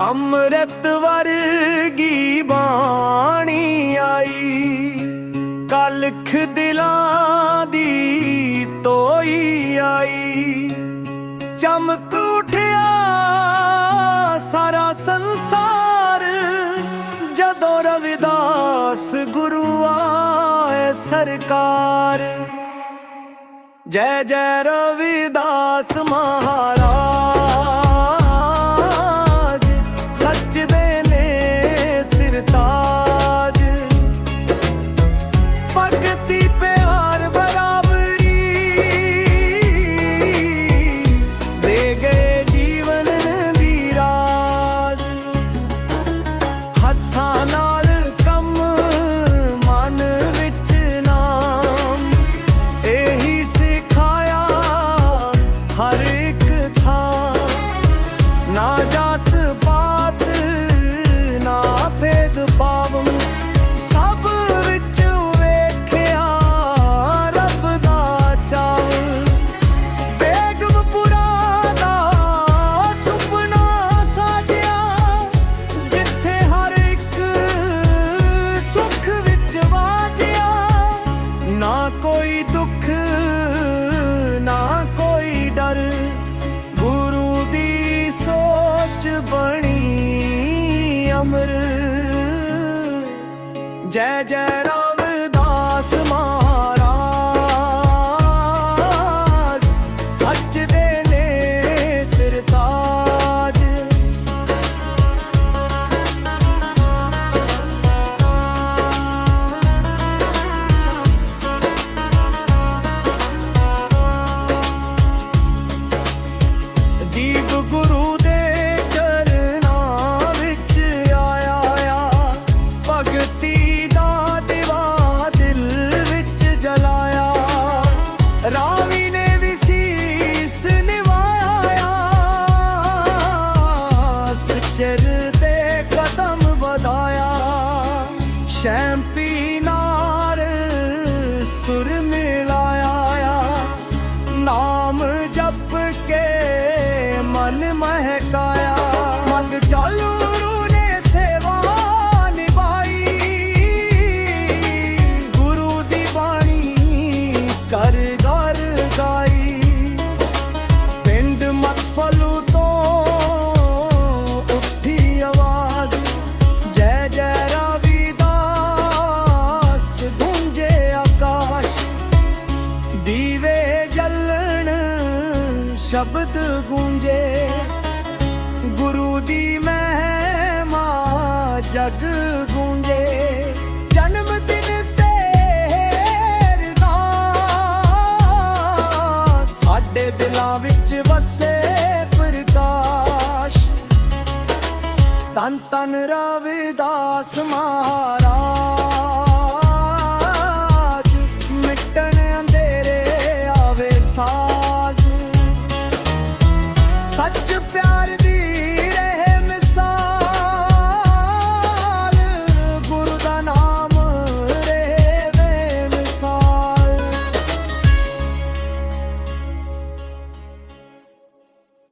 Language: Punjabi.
ਅੰਮ੍ਰਿਤ ਵਰਗੀ ਬਾਣੀ ਆਈ। ਕਲਖ ਦਿਲਾਂ ਦੀ ਤੋਈ ਆਈ। ਚਮਕ ਉਠਿਆ ਸਾਰਾ ਸੰਸਾਰ। ਜਦੋਂ ਰਵਿਦਾਸ ਗੁਰੂ ਆਏ ਸਰਕਾਰ। ਜੈ ਜੈ ਰਵਿਦਾਸ ਮਹਾਰਾਜ। ਅਮਰ ਜੈ ਜੈ ਰਾਮਦਾਸ ਮਹਿਕਾਇਆ। ਮੰਗ ਚਾਲੂ ਨੇ ਸੇਵਾ ਨਿਭਾਈ। ਗੁਰੂ ਦੀ ਬਾਣੀ ਕਰ ਗਰ ਗਾਈ। ਪਿੰਡ ਮਤਫਲੂ ਤੋਂ ਉੱਠੀ ਆਵਾਜ਼। ਜੈ ਜੈ ਰਵਿਦਾਸ ਗੂੰਜੇ ਆਕਾਸ਼। ਦੀਵੇ ਜਲਣ ਸ਼ਬਦ ਗੂੰਜੇ। ਤਨ ਤਨ ਰਵਿਦਾਸ ਮਹਾਰਾਜ ਮਿਟਣ ਅੰਧੇਰੇ ਆਵੇ ਸਾਜ਼। ਸੱਚ ਪਿਆਰ ਦੀ